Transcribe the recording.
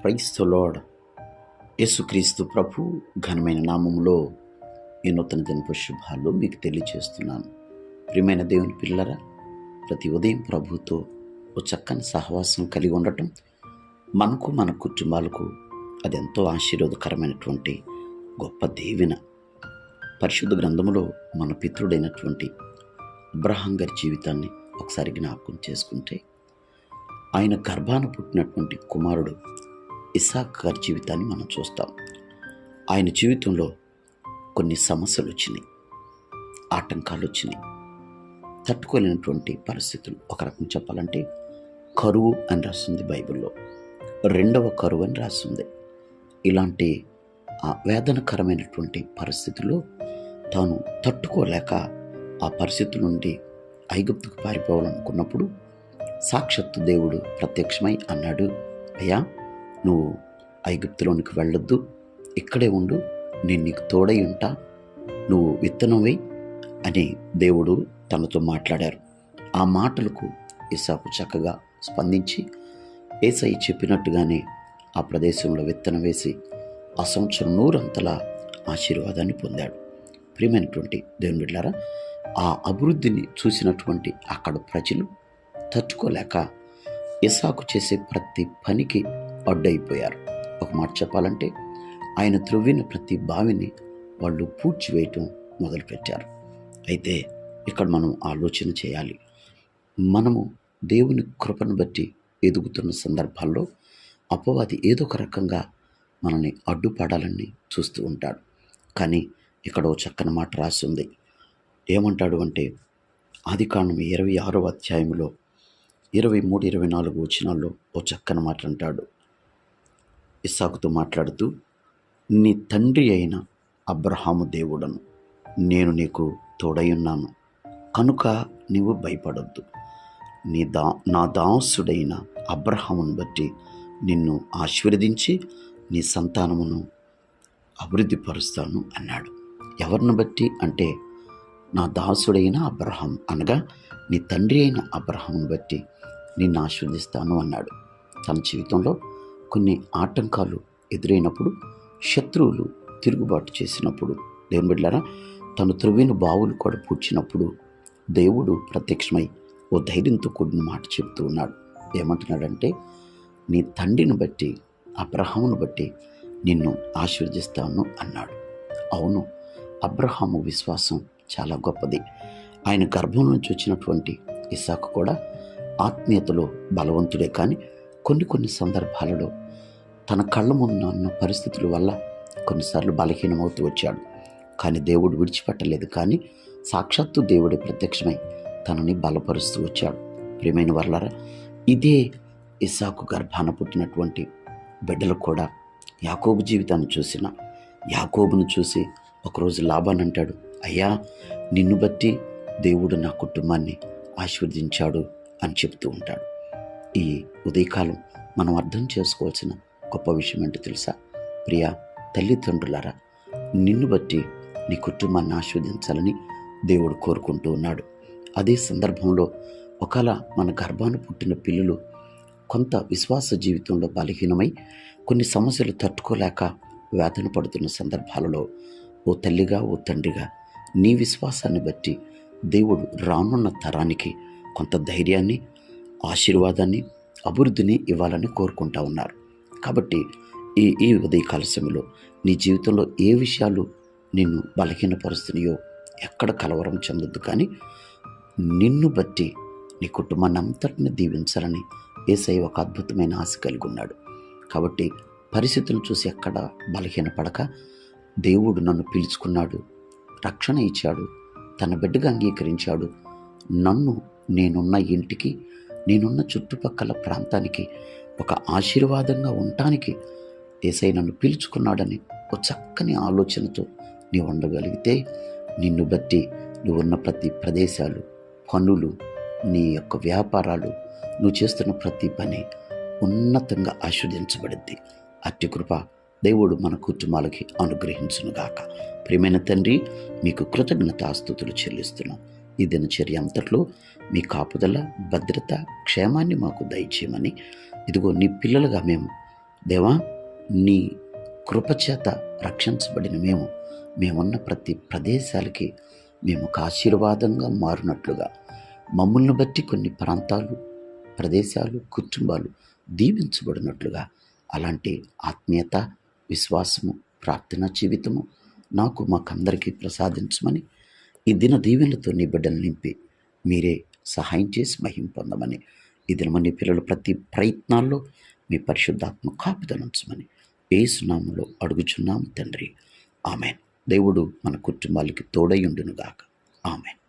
క్రైస్త lord. యేసుక్రీస్తు ప్రభు ఘనమైన నామములో ఈ నూతన దినపు శుభాలు మీకు తెలియజేస్తున్నాను. ప్రియమైన దేవుని పిల్లరా ప్రతి ఉదయం ప్రభుతో ఓ చక్కని సహవాసం కలిగి ఉండటం మనకు మన కుటుంబాలకు అది ఎంతో ఆశీర్వాదకరమైనటువంటి గొప్ప దేవిన. పరిశుద్ధ గ్రంథములో మన పితృడైనటువంటి అబ్రహాం గారి జీవితాన్ని ఒకసారి జ్ఞాపకం చేసుకుంటే ఆయన గర్భాన పుట్టినటువంటి కుమారుడు ఇసాక్ గారి జీవితాన్ని మనం చూస్తాం. ఆయన జీవితంలో కొన్ని సమస్యలు వచ్చినాయి. ఆటంకాలు వచ్చినాయి. తట్టుకోలేనటువంటి పరిస్థితులు. ఒక రకం చెప్పాలంటే కరువు అని రాస్తుంది బైబిల్లో. రెండవ కరువు అని రాస్తుంది. ఇలాంటి ఆ వేదనకరమైనటువంటి పరిస్థితుల్లో తాను తట్టుకోలేక ఆ పరిస్థితి నుండి ఐగుప్తుకు పారిపోవాలనుకున్నప్పుడు సాక్షాత్తు దేవుడు ప్రత్యక్షమై అన్నాడు అయ్యా నువ్వు ఐగుప్తులోనికి వెళ్ళొద్దు. ఇక్కడే ఉండు. నేను నీకు తోడై ఉంటా. నువ్వు విత్తనం వేయి అని దేవుడు తనతో మాట్లాడారు. ఆ మాటలకు ఇసాకు చక్కగా స్పందించి ఏసై చెప్పినట్టుగానే ఆ ప్రదేశంలో విత్తనం వేసి ఆ సంవత్సరం నూరంతలా ఆశీర్వాదాన్ని పొందాడు. ప్రియమైనటువంటి దేవుని బిడ్డారా ఆ అభివృద్ధిని చూసినటువంటి అక్కడ ప్రజలు తట్టుకోలేక ఇసాకు చేసే ప్రతి పనికి అడ్డైపోయారు ఒక మాట చెప్పాలంటే ఆయన త్రువ్విన ప్రతి బావిని వాళ్ళు పూడ్చివేయటం మొదలుపెట్టారు. అయితే ఇక్కడ మనం ఆలోచన చేయాలి. మనము దేవుని కృపను బట్టి ఎదుగుతున్న సందర్భాల్లో అపవాది ఏదో ఒక రకంగా మనల్ని అడ్డుపడాలని చూస్తూ ఉంటాడు. కానీ ఇక్కడ ఓ చక్కని మాట రాసి ఉంది. ఏమంటాడు అంటే ఆది కాండం ఇరవై ఆరో అధ్యాయంలో ఇరవై మూడు ఇరవై నాలుగు వచనాల్లో ఓ చక్కని మాట అంటాడు. ఇస్సాకుతో మాట్లాడుతూ నీ తండ్రి అయిన అబ్రహాము దేవుడను నేను నీకు తోడయున్నాను కనుక నీవు భయపడొద్దు. నీ దా నా దాసుడైన అబ్రహామును బట్టి నిన్ను ఆశీర్వదించి నీ సంతానమును అభివృద్ధిపరుస్తాను అన్నాడు. ఎవరిని బట్టి? అంటే నా దాసుడైన అబ్రహం. అనగా నీ తండ్రి అయిన అబ్రహామును బట్టి నిన్ను ఆశీర్వదిస్తాను అన్నాడు. తన జీవితంలో కొన్ని ఆటంకాలు ఎదురైనప్పుడు శత్రువులు తిరుగుబాటు చేసినప్పుడు దేవుని బిడ్డారా తను త్రువిన బావులు కూడా పూడ్చినప్పుడు దేవుడు ప్రత్యక్షమై ఓ ధైర్యంతో కూడిన మాట చెప్తూ ఉన్నాడు. ఏమంటున్నాడంటే నీ తండ్రిని బట్టి అబ్రహామును బట్టి నిన్ను ఆశీర్వదిస్తాను అన్నాడు. అవును అబ్రహాము విశ్వాసం చాలా గొప్పది. ఆయన గర్భం నుంచి వచ్చినటువంటి ఇసాకు కూడా ఆత్మీయతలో బలవంతుడే కానీ కొన్ని కొన్ని సందర్భాలలో తన కళ్ళ ముందు ఉన్న పరిస్థితుల వల్ల కొన్నిసార్లు బలహీనమవుతూ వచ్చాడు. కానీ దేవుడు విడిచిపెట్టలేదు. కానీ సాక్షాత్తు దేవుడే ప్రత్యక్షమై తనని బలపరుస్తూ వచ్చాడు. ప్రియమైన వర్లారా ఇదే ఇసాకు గర్భాన పుట్టినటువంటి బిడ్డలు కూడా యాకోబు జీవితాన్ని చూసిన యాకోబును చూసి ఒకరోజు లాభాన్ని అంటాడు అయ్యా నిన్ను బట్టి దేవుడు నా కుటుంబాన్ని ఆశీర్వదించాడు అని చెప్తూ ఉంటాడు. ఈ ఉదయకాలం మనం అర్థం చేసుకోవాల్సిన గొప్ప విషయం ఏంటో తెలుసా? ప్రియా తల్లిదండ్రులారా నిన్ను బట్టి నీ కుటుంబాన్ని ఆస్వాదించాలని దేవుడు కోరుకుంటూ ఉన్నాడు. అదే సందర్భంలో ఒకవేళ మన గర్భాన పుట్టిన పిల్లలు కొంత విశ్వాస జీవితంలో బలహీనమై కొన్ని సమస్యలు తట్టుకోలేక వేదన పడుతున్న సందర్భాలలో ఓ తల్లిగా ఓ తండ్రిగా నీ విశ్వాసాన్ని బట్టి దేవుడు రానున్న తరానికి కొంత ధైర్యాన్ని ఆశీర్వాదాన్ని అభివృద్ధిని ఇవ్వాలని కోరుకుంటా ఉన్నారు. కాబట్టి ఈ ఈ ఉదయకాల సమయంలో నీ జీవితంలో ఏ విషయాలు నిన్ను బలహీనపరుస్తున్నాయో ఎక్కడ కలవరం చెందొద్దు కానీ నిన్ను బట్టి నీ కుటుంబాన్ని అంతటిని దీవించాలని ఏసై ఒక అద్భుతమైన ఆశ కలిగి ఉన్నాడు. కాబట్టి పరిస్థితులను చూసి ఎక్కడ బలహీనపడక దేవుడు నన్ను పిలుచుకున్నాడు రక్షణ ఇచ్చాడు తన బిడ్డగా అంగీకరించాడు. నన్ను నేనున్న ఇంటికి నేనున్న చుట్టుపక్కల ప్రాంతానికి ఒక ఆశీర్వాదంగా ఉండటానికి ఏసై నన్ను పిలుచుకున్నాడని ఒక చక్కని ఆలోచనతో నీవు ఉండగలిగితే నిన్ను బట్టి నువ్వు ఉన్న ప్రతి ప్రదేశాలు పనులు నీ యొక్క వ్యాపారాలు నువ్వు చేస్తున్న ప్రతి పని ఉన్నతంగా ఆస్వాదించబడింది అట్టి కృప దేవుడు మన కుటుంబాలకి అనుగ్రహించునుగాక. ప్రియమైన తండ్రి మీకు కృతజ్ఞతాస్తుతులు చెల్లిస్తున్నాం. ఈ దినచర్య అంతట్లో మీ కాపుదల భద్రత క్షేమాన్ని మాకు దయచేయమని. ఇదిగో నీ పిల్లలుగా మేము. దేవా నీ కృపచేత రక్షించబడిన మేము. మేమున్న ప్రతి ప్రదేశాలకి మేము ఒక ఆశీర్వాదంగా మారినట్లుగా. మమ్మల్ని బట్టి కొన్ని ప్రాంతాలు ప్రదేశాలు కుటుంబాలు దీవించబడినట్లుగా. అలాంటి ఆత్మీయత విశ్వాసము ప్రార్థనా జీవితము నాకు మాకందరికీ ప్రసాదించమని ఈ దిన దీవెనలతో నీ బిడ్డను నింపి మీరే సహాయం చేసి మహిం పొందమని. ఈ దినమని నీ పిల్లలు ప్రతి ప్రయత్నాల్లో మీ పరిశుద్ధాత్మ కాపుదలుంచమని ఏసునామంలో అడుగుచున్నాము తండ్రి. ఆమెన్. దేవుడు మన కుటుంబాలకి తోడయుండునుగాక ఆమెన్.